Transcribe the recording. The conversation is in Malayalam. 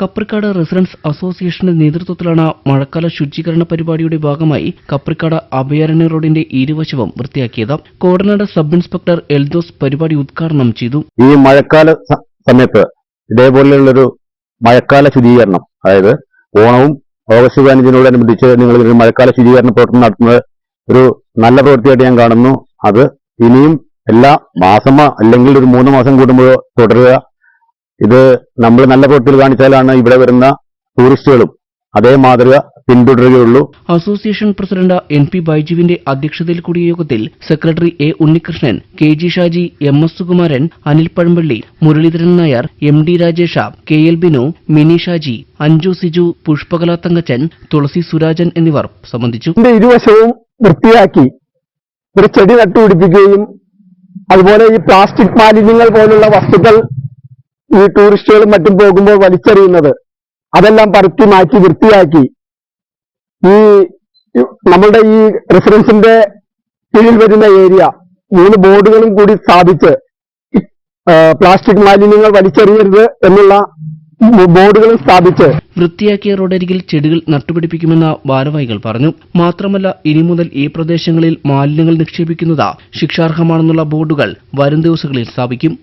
കപ്രിക്കാട് റെസിഡൻസ് അസോസിയേഷന്റെ നേതൃത്വത്തിലാണ് മഴക്കാല ശുചീകരണ പരിപാടിയുടെ ഭാഗമായി കപ്രിക്കാട് അഭയാരണ്യ റോഡിന്റെ ഇരുവശവും വൃത്തിയാക്കിയത്. കോടനാട് സബ് ഇൻസ്പെക്ടർ എൽദോസ് പരിപാടി ഉദ്ഘാടനം ചെയ്തു. ഈ മഴക്കാല സമയത്ത് ഇതേപോലെയുള്ളൊരു മഴക്കാല ശുചീകരണം അതായത് ഓണവും ഓഗസ്റ്റ് പതിനഞ്ചിനോടനുബന്ധിച്ച് നിങ്ങൾ ഒരു മഴക്കാല ശുചീകരണ പ്രവർത്തനം നടത്തുന്നത് ഒരു നല്ല പ്രവൃത്തിയായിട്ട് ഞാൻ കാണുന്നു. അത് ഇനിയും എല്ലാ മാസമോ അല്ലെങ്കിൽ ഒരു മൂന്ന് മാസം കൂടുമ്പോഴോ തുടരുക. ഇത് നമ്മൾ നല്ല പ്രവൃത്തികൾ കാണിച്ചാലാണ് ഇവിടെ വരുന്ന ടൂറിസ്റ്റുകളും അതേ മാതൃക പിന്തുടരുകയുള്ളൂ. അസോസിയേഷൻ പ്രസിഡന്റ് എൻ പി ബൈജുവിന്റെ അധ്യക്ഷതയിൽ കൂടിയ യോഗത്തിൽ secretary A Unnikrishnan K G Shaji M S Sukumaran Anil Pazhampalli Muraleedharan Nair M D Rajesh K L Binu Mini Shaji Anju Siju Pushpakala Thankachan Thulasi Surajan എന്നിവർ സംബന്ധിച്ചു. ഇരുവശവും വൃത്തിയാക്കി ഒരു ചെടി നട്ടുപിടിപ്പിക്കുകയും അതുപോലെ ഈ പ്ലാസ്റ്റിക് മാലിന്യങ്ങൾ പോലുള്ള വസ്തുക്കൾ ഈ ടൂറിസ്റ്റുകളും മറ്റും പോകുമ്പോൾ വലിച്ചെറിയുന്നത്. അതെല്ലാം പരത്തി മാറ്റി വൃത്തിയാക്കി. ഈ നമ്മളുടെ ഈ റെസിഡൻസിന്റെ കീഴിൽ വരുന്ന ഏരിയ മൂന്ന് ബോർഡുകളും കൂടി സ്ഥാപിച്ച് പ്ലാസ്റ്റിക് മാലിന്യങ്ങൾ വലിച്ചെറിയരുത് എന്നുള്ള ബോർഡുകളും സ്ഥാപിച്ച്. വൃത്തിയാക്കിയ റോഡരികിൽ ചെടികൾ നട്ടുപിടിപ്പിക്കുമെന്ന ഭാരവാഹികൾ പറഞ്ഞു. മാത്രമല്ല ഇനി മുതൽ ഈ പ്രദേശങ്ങളിൽ മാലിന്യങ്ങൾ നിക്ഷേപിക്കുന്നത് ശിക്ഷാർഹമാണെന്നുള്ള ബോർഡുകൾ വരും ദിവസങ്ങളിൽ സ്ഥാപിക്കും.